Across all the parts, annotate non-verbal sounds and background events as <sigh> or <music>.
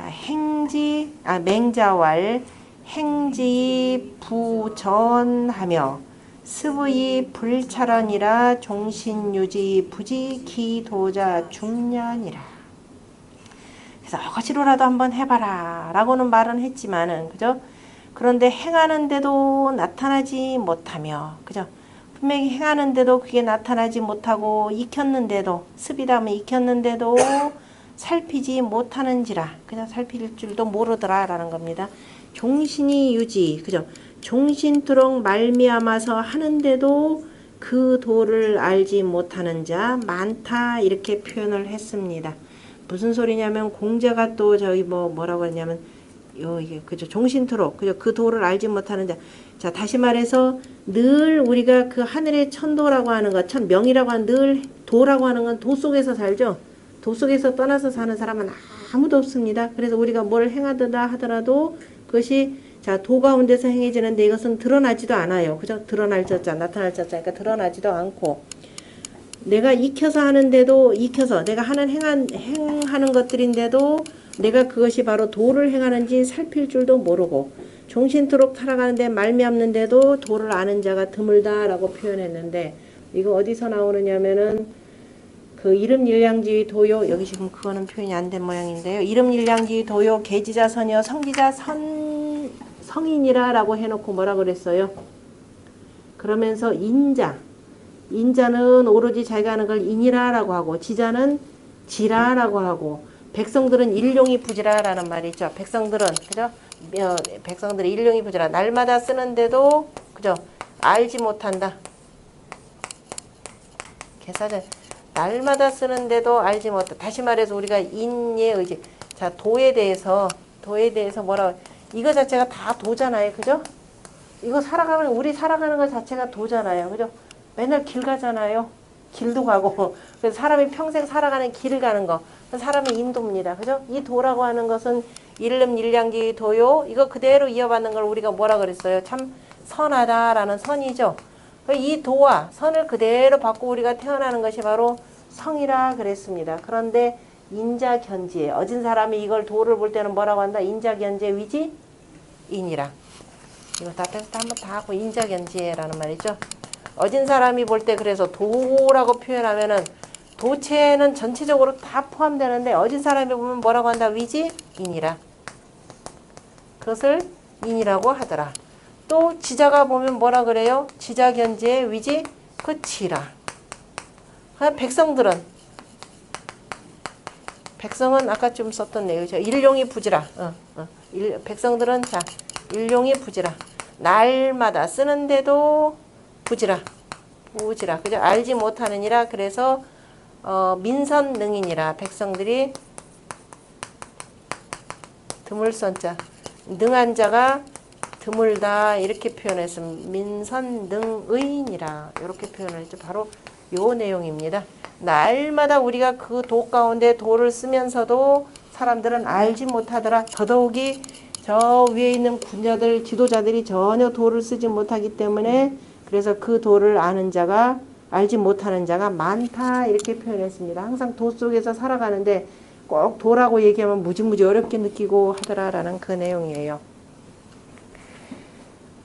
자, 행지, 아, 맹자왈, 행지 부전하며, 스부이 불찰언이라 종신유지 부지 기 도자 중년이라. 그래서 어거지로라도 한번 해봐라. 라고는 말은 했지만은, 그죠? 그런데 행하는데도 나타나지 못하며, 그죠? 분명히 행하는데도 그게 나타나지 못하고, 익혔는데도, 습이다면 익혔는데도 살피지 못하는지라. 그냥 살필 줄도 모르더라. 라는 겁니다. 종신이 유지, 그죠? 종신토록 말미암아서 하는데도 그 도를 알지 못하는 자 많다. 이렇게 표현을 했습니다. 무슨 소리냐면 공자가 또 저기 뭐 뭐라고 했냐면 요 이게 그죠 종신토록 그죠 그 도를 알지 못하는 자. 자 다시 말해서 늘 우리가 그 하늘의 천도라고 하는 것, 천명이라고 하는 늘 도라고 하는 건 도 속에서 살죠. 도 속에서 떠나서 사는 사람은 아무도 없습니다. 그래서 우리가 뭘 행하더라 하더라도 그것이 자, 도 가운데서 행해지는데 이것은 드러나지도 않아요. 그죠? 드러날 자자, 나타날 자자니까 드러나지도 않고 내가 익혀서 하는데도 익혀서 내가 하는 행한 행하는 것들인데도 내가 그것이 바로 도를 행하는지 살필 줄도 모르고 종신토록 살아가는데 말미암는데도 도를 아는 자가 드물다라고 표현했는데 이거 어디서 나오느냐면은 그 이름 일량지의 도요 여기 지금 그거는 표현이 안 된 모양인데요. 이름 일량지의 도요 계지자 선이요 성기자 선 성인이라라고 해놓고 뭐라 그랬어요? 그러면서 인자 인자는 오로지 자기가 하는 걸 인이라라고 하고 지자는 지라라고 하고 백성들은 일용이 부지라라는 말이 있죠. 백성들은 그죠? 어, 백성들은 일용이 부지라 날마다 쓰는데도 그죠? 알지 못한다. 개사전 날마다 쓰는데도 알지 못한다. 다시 말해서 우리가 인의 의지 자 도에 대해서 도에 대해서 뭐라 이거 자체가 다 도잖아요. 그죠? 이거 살아가는 우리 살아가는 것 자체가 도잖아요. 그죠? 맨날 길 가잖아요. 길도 가고 <laughs> 그래서 사람이 평생 살아가는 길을 가는 거 사람의 인도입니다. 그죠? 이 도라고 하는 것은 일름 일량지 도요 이거 그대로 이어받는 걸 우리가 뭐라 그랬어요? 참 선하다라는 선이죠. 이 도와 선을 그대로 받고 우리가 태어나는 것이 바로 성이라 그랬습니다. 그런데 인자견지에 어진 사람이 이걸 도를 볼 때는 뭐라고 한다? 인자견제 위지 인이라. 이거 다 테스트 한번 다 하고 인자견지에라는 말이죠. 어진 사람이 볼 때 그래서 도라고 표현하면은 도체는 전체적으로 다 포함되는데 어진 사람이 보면 뭐라고 한다? 위지 인이라. 그것을 인이라고 하더라. 또 지자가 보면 뭐라 그래요? 지자견지에 위지 끝이라. 백성들은 백성은 아까 좀 썼던 내용이죠. 일용이 부지라. 어, 어. 일, 백성들은 자 일용이 부지라. 날마다 쓰는데도 부지라. 부지라. 그죠? 알지 못하느니라. 그래서 어, 민선능이니라. 백성들이 드물선자. 능한 자가 드물다. 이렇게 표현했습니다. 민선능의니라. 이렇게 표현을 했죠. 바로 요 내용입니다. 날마다 우리가 그 도 가운데 도를 쓰면서도 사람들은 알지 못하더라. 더더욱이 저 위에 있는 군자들, 지도자들이 전혀 도를 쓰지 못하기 때문에 그래서 그 도를 아는 자가 알지 못하는 자가 많다 이렇게 표현했습니다. 항상 도 속에서 살아가는데 꼭 도라고 얘기하면 무지무지 어렵게 느끼고 하더라라는 그 내용이에요.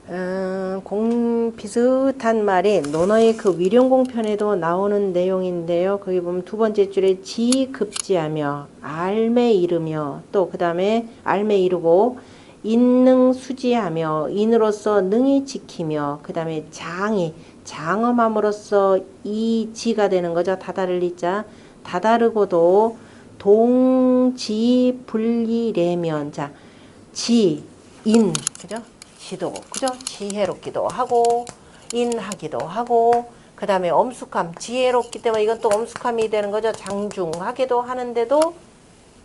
음, 공 비슷한 말이 논어의 그 위령공편에도 나오는 내용인데요. 거기 보면 두 번째 줄에 지급지하며 알매 이르며 또 그 다음에 알매 이르고 인능 수지하며 인으로서 능히 지키며 그 다음에 장이 장엄함으로써 이 지가 되는 거죠. 다다를 리자 다다르고도 동지 분리래면 자 지, 인 그죠? 지도 그죠? 지혜롭기도 하고 인하기도 하고 그 다음에 엄숙함 지혜롭기 때문에 이건 또 엄숙함이 되는 거죠. 장중하게도 하는데도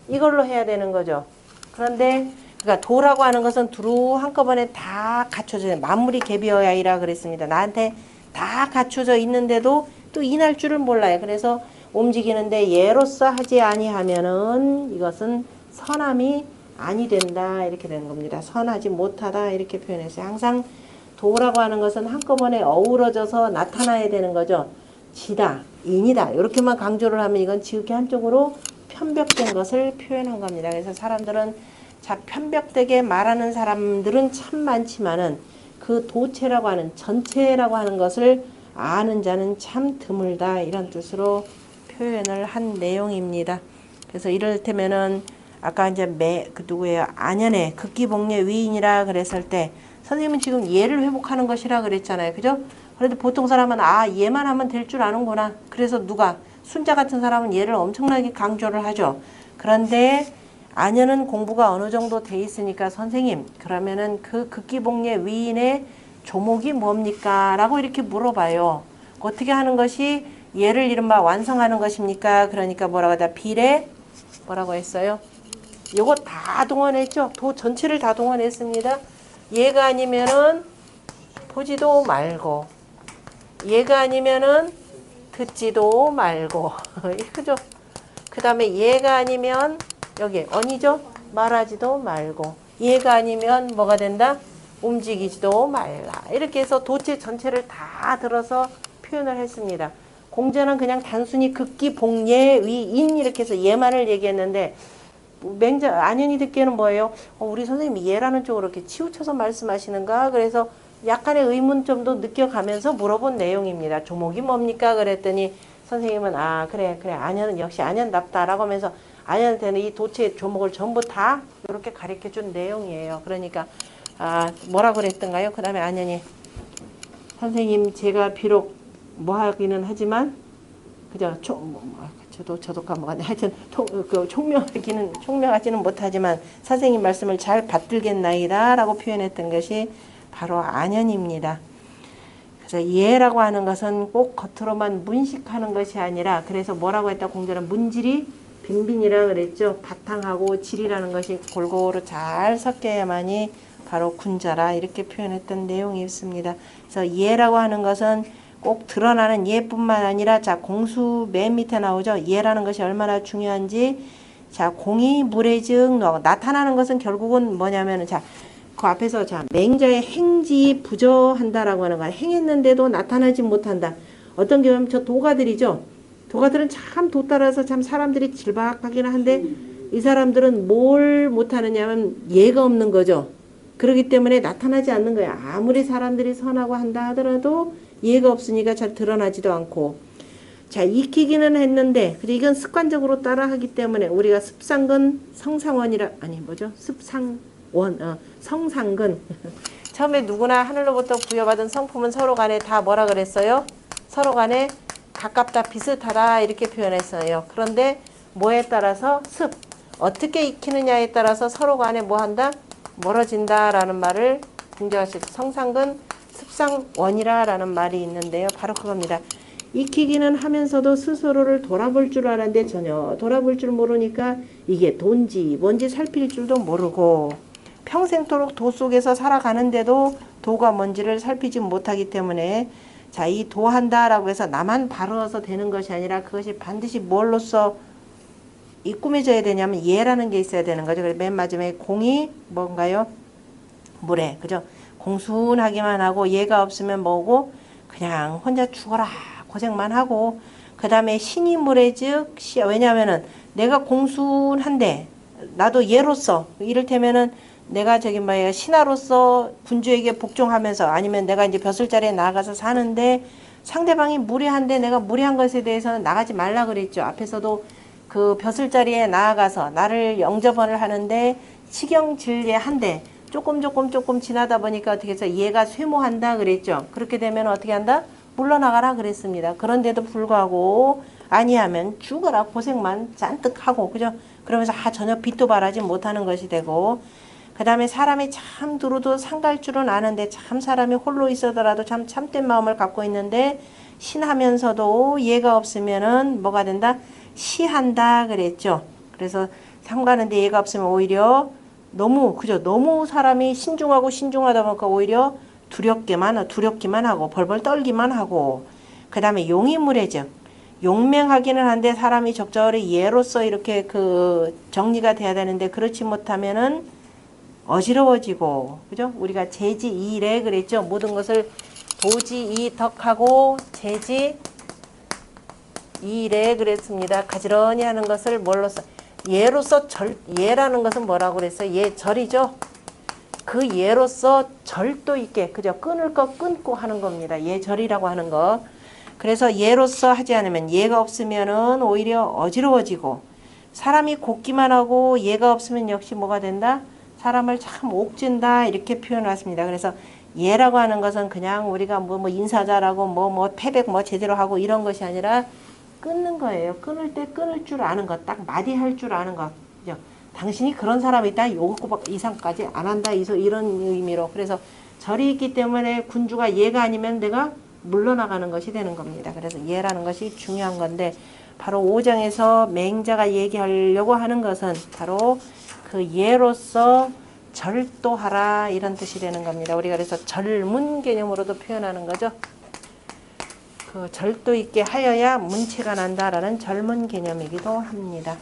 이걸로 해야 되는 거죠. 그런데 그러니까 도라고 하는 것은 두루 한꺼번에 다 갖춰져 만물이 개비어야이라 그랬습니다. 나한테 다 갖춰져 있는데도 또 인할 줄을 몰라요. 그래서 움직이는데 예로서 하지 아니하면은 이것은 선함이 아니 된다 이렇게 되는 겁니다. 선하지 못하다 이렇게 표현했어요. 항상 도라고 하는 것은 한꺼번에 어우러져서 나타나야 되는 거죠. 지다, 인이다 이렇게만 강조를 하면 이건 지극히 한쪽으로 편벽된 것을 표현한 겁니다. 그래서 사람들은 자 편벽되게 말하는 사람들은 참 많지만은 그 도체라고 하는 전체라고 하는 것을 아는 자는 참 드물다 이런 뜻으로 표현을 한 내용입니다. 그래서 이를테면은 아까 이제 매 그 누구예요 안연의 극기복례 위인이라 그랬을 때 선생님은 지금 예를 회복하는 것이라 그랬잖아요, 그죠? 그런데 보통 사람은 아 얘만 하면 될 줄 아는구나. 그래서 누가 순자 같은 사람은 얘를 엄청나게 강조를 하죠. 그런데 안연은 공부가 어느 정도 돼 있으니까 선생님 그러면은 그 극기복례 위인의 조목이 뭡니까? 라고 이렇게 물어봐요. 어떻게 하는 것이 얘를 이른바 완성하는 것입니까? 그러니까 뭐라고 하다 비례 뭐라고 했어요? 요거 다 동원했죠. 도 전체를 다 동원했습니다. 얘가 아니면은 보지도 말고 얘가 아니면은 듣지도 말고 <laughs> 그죠? 그 다음에 얘가 아니면 여기 언이죠? 말하지도 말고 얘가 아니면 뭐가 된다? 움직이지도 말라 이렇게 해서 도체 전체를 다 들어서 표현을 했습니다. 공자는 그냥 단순히 극기 복례 위인 이렇게 해서 얘만을 얘기했는데 맹자 안연이 듣기에는 뭐예요? 어, 우리 선생님이 얘라는 쪽으로 이렇게 치우쳐서 말씀하시는가? 그래서 약간의 의문점도 느껴가면서 물어본 내용입니다. 조목이 뭡니까? 그랬더니 선생님은 아 그래 그래 안연은 역시 안연답다라고 하면서 안연한테는 이 도체의 조목을 전부 다 이렇게 가르쳐 준 내용이에요. 그러니까 아 뭐라 그랬던가요? 그 다음에 안연이 선생님 제가 비록 뭐 하기는 하지만 그저 총, 뭐, 뭐, 저도 저도 까먹었네. 하여튼 통, 그 총명하기는 총명하지는 못하지만 선생님 말씀을 잘 받들겠나이다라고 표현했던 것이 바로 안연입니다. 그래서 예라고 하는 것은 꼭 겉으로만 문식하는 것이 아니라 그래서 뭐라고 했다 공자는 문질이 빈빈이라 그랬죠. 바탕하고 질이라는 것이 골고루 잘 섞여야만이 바로 군자라 이렇게 표현했던 내용이 있습니다. 그래서 예라고 하는 것은 꼭 드러나는 예뿐만 아니라 자 공수 맨 밑에 나오죠. 예라는 것이 얼마나 중요한지 자 공이 물의 즉 나타나는 것은 결국은 뭐냐면은 자 그 앞에서 자 맹자의 행지 부저한다라고 하는 거야. 행했는데도 나타나지 못한다. 어떤 경우는 저 도가들이죠. 도가들은 참 도 따라서 참 사람들이 질박하기는 한데 이 사람들은 뭘 못하느냐면 예가 없는 거죠. 그렇기 때문에 나타나지 않는 거야. 아무리 사람들이 선하고 한다 하더라도 이해가 없으니까 잘 드러나지도 않고. 자 익히기는 했는데 근데 이건 습관적으로 따라하기 때문에 우리가 습상근 성상원이라 아니 뭐죠? 습상원 어, 성상근. <laughs> 처음에 누구나 하늘로부터 부여받은 성품은 서로 간에 다 뭐라 그랬어요? 서로 간에 가깝다 비슷하다 이렇게 표현했어요. 그런데 뭐에 따라서 습 어떻게 익히느냐에 따라서 서로 간에 뭐 한다? 멀어진다라는 말을 공개하실 성상근 습상원이라라는 말이 있는데요. 바로 그겁니다. 익히기는 하면서도 스스로를 돌아볼 줄 알았는데 전혀 돌아볼 줄 모르니까 이게 돈지 뭔지 살필 줄도 모르고 평생토록 도 속에서 살아가는데도 도가 뭔지를 살피지 못하기 때문에 자, 이 도한다라고 해서 나만 바르어서 되는 것이 아니라 그것이 반드시 뭘로써 이 꾸며져야 되냐면 예라는 게 있어야 되는 거죠. 그래서 맨 마지막에 공이 뭔가요? 물에, 그죠? 공순하기만 하고 얘가 없으면 뭐고? 그냥 혼자 죽어라. 고생만 하고. 그 다음에 신이 물에 즉 왜냐하면은 내가 공순한데 나도 얘로서 이를테면은 내가 저기 뭐야 신하로서 군주에게 복종하면서 아니면 내가 이제 벼슬 자리에 나가서 사는데 상대방이 무례한데 내가 무례한 것에 대해서는 나가지 말라 그랬죠. 앞에서도 그 벼슬 자리에 나아가서 나를 영접을 하는데 치경질례한데 조금 조금 조금 지나다 보니까 어떻게 해서 얘가 쇠모한다 그랬죠. 그렇게 되면 어떻게 한다? 물러나가라 그랬습니다. 그런데도 불구하고 아니하면 죽어라 고생만 잔뜩 하고 그죠? 그러면서 아 전혀 빛도 발하지 못하는 것이 되고 그 다음에 사람이 참 두루도 상갈 줄은 아는데 참 사람이 홀로 있어더라도 참 참된 마음을 갖고 있는데 신하면서도 얘가 없으면은 뭐가 된다? 시한다 그랬죠. 그래서 상가는데 얘가 없으면 오히려 너무 그죠? 너무 사람이 신중하고 신중하다 보니까 오히려 두렵게만 두렵기만 하고 벌벌 떨기만 하고 그 다음에 용의무례죠. 용맹하기는 한데 사람이 적절히 예로서 이렇게 그 정리가 돼야 되는데 그렇지 못하면은 어지러워지고 그죠? 우리가 재지 이래 그랬죠? 모든 것을 도지 이덕하고 재지 이래 그랬습니다. 가지런히 하는 것을 뭘로써 예로서 절 예라는 것은 뭐라고 그랬어요? 예 절이죠. 그 예로서 절도 있게 그죠? 끊을 거 끊고 하는 겁니다. 예 절이라고 하는 거. 그래서 예로서 하지 않으면 예가 없으면은 오히려 어지러워지고 사람이 곱기만 하고 예가 없으면 역시 뭐가 된다? 사람을 참 옥진다 이렇게 표현했습니다. 그래서 예라고 하는 것은 그냥 우리가 뭐, 뭐 인사자라고 뭐 뭐 패백 뭐 제대로 하고 이런 것이 아니라 끊는 거예요. 끊을 때 끊을 줄 아는 것, 딱 마디 할 줄 아는 것. 그죠? 당신이 그런 사람이 있다. 요거 이상까지 안 한다. 이런 의미로. 그래서 절이 있기 때문에 군주가 예가 아니면 내가 물러나가는 것이 되는 겁니다. 그래서 예라는 것이 중요한 건데 바로 5장에서 맹자가 얘기하려고 하는 것은 바로 그 예로서 절도하라 이런 뜻이 되는 겁니다. 우리가 그래서 절문 개념으로도 표현하는 거죠. 그 절도 있게 하여야 문체가 난다라는 젊은 개념이기도 합니다.